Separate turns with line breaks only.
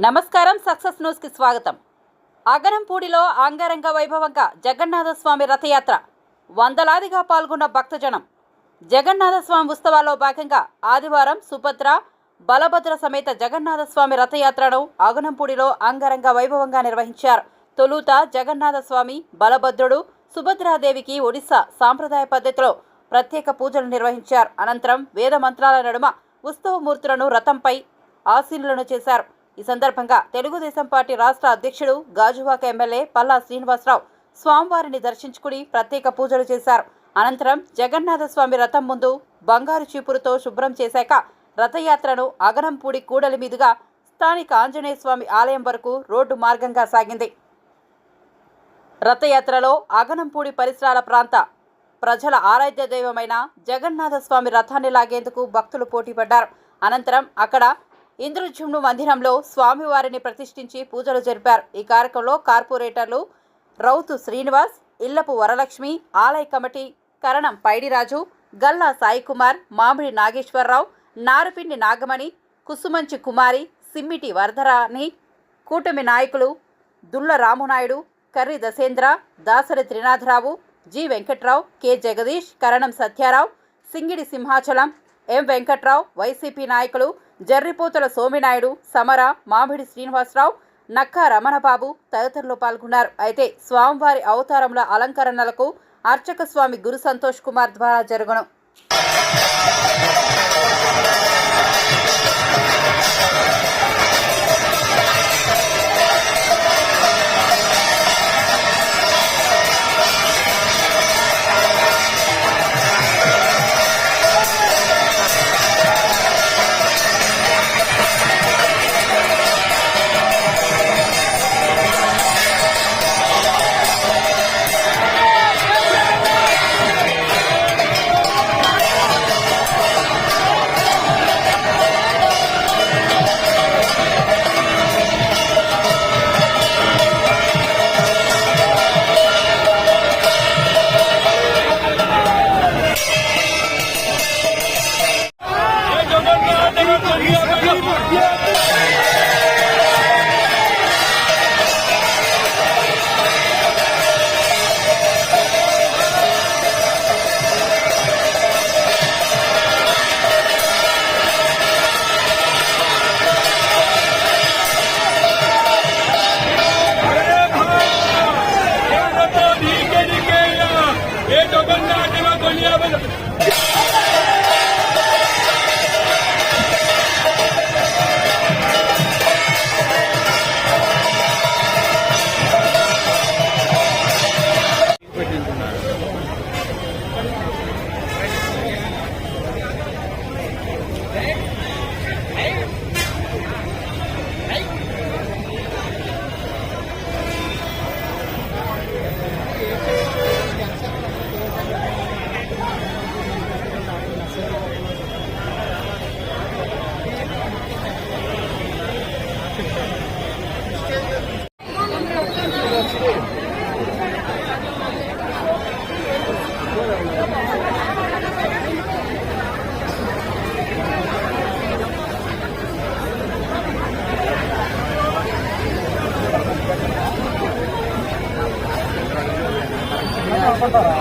నమస్కారం సక్సెస్ న్యూస్కి స్వాగతం. అగరంపూడిలో అంగరంగ వైభవంగా జగన్నాథస్వామి రథయాత్ర. వందలాదిగా పాల్గొన్న భక్తజనం. జగన్నాథ స్వామి ఉత్సవాల్లో భాగంగా ఆదివారం సుభద్ర బలభద్ర సమేత జగన్నాథస్వామి రథయాత్రను అగనంపూడిలో అంగరంగ వైభవంగా నిర్వహించారు. తొలుత జగన్నాథస్వామి బలభద్రుడు సుభద్రాదేవికి ఒడిశా సాంప్రదాయ పద్ధతిలో ప్రత్యేక పూజలు నిర్వహించారు. అనంతరం వేద మంత్రాల నడుమ ఉత్సవమూర్తులను రథంపై ఆశీనులను చేశారు. ఈ సందర్భంగా తెలుగుదేశం పార్టీ రాష్ట్ర అధ్యక్షుడు గాజువాక ఎమ్మెల్యే పల్లా శ్రీనివాసరావు స్వామివారిని దర్శించుకుని ప్రత్యేక పూజలు చేశారు. అనంతరం జగన్నాథస్వామి రథం ముందు బంగారు చీపురుతో శుభ్రం చేశాక రథయాత్రను అగరంపూడి కూడలి మీదుగా స్థానిక ఆంజనేయ స్వామి ఆలయం వరకు రోడ్డు మార్గంగా సాగింది. రథయాత్రలో అగనంపూడి పరిసరాల ప్రాంత ప్రజల ఆరాధ్య దైవమైన జగన్నాథస్వామి రథాన్ని లాగేందుకు భక్తులు పోటీపడ్డారు. అనంతరం అక్కడ ఇంద్రజుమ్ను మందిరంలో స్వామివారిని ప్రతిష్ఠించి పూజలు జరిపారు. ఈ కార్యక్రమంలో కార్పొరేటర్లు రౌతు శ్రీనివాస్ ఇల్లపు వరలక్ష్మి ఆలయ కమిటీ కరణం పైడిరాజు గల్లా సాయికుమార్ మామిడి నాగేశ్వరరావు నారపిండి నాగమణి కుసుమంచి కుమారి సిమ్మిటి వరదరాని కూటమి నాయకులు Dulla Ramunaidu Karri Dasendra Dasari Trinatharao G Venkatrao K Jagadish Karanam Satyarao Singidi Simhachalam M Venkatrao YCP నాయకులు జర్రిపోతుల సోమినాయుడు సమర మామిడి శ్రీనివాసరావు నక్కా రమణబాబు తదితరులు పాల్గొన్నారు. అయితే స్వామివారి అవతారముల అలంకరణలకు అర్చక స్వామి గురు సంతోష్ కుమార్ ద్వారా జరుగును.
એ જોગન ના આગેવાન બોલ્યા બધા
కదా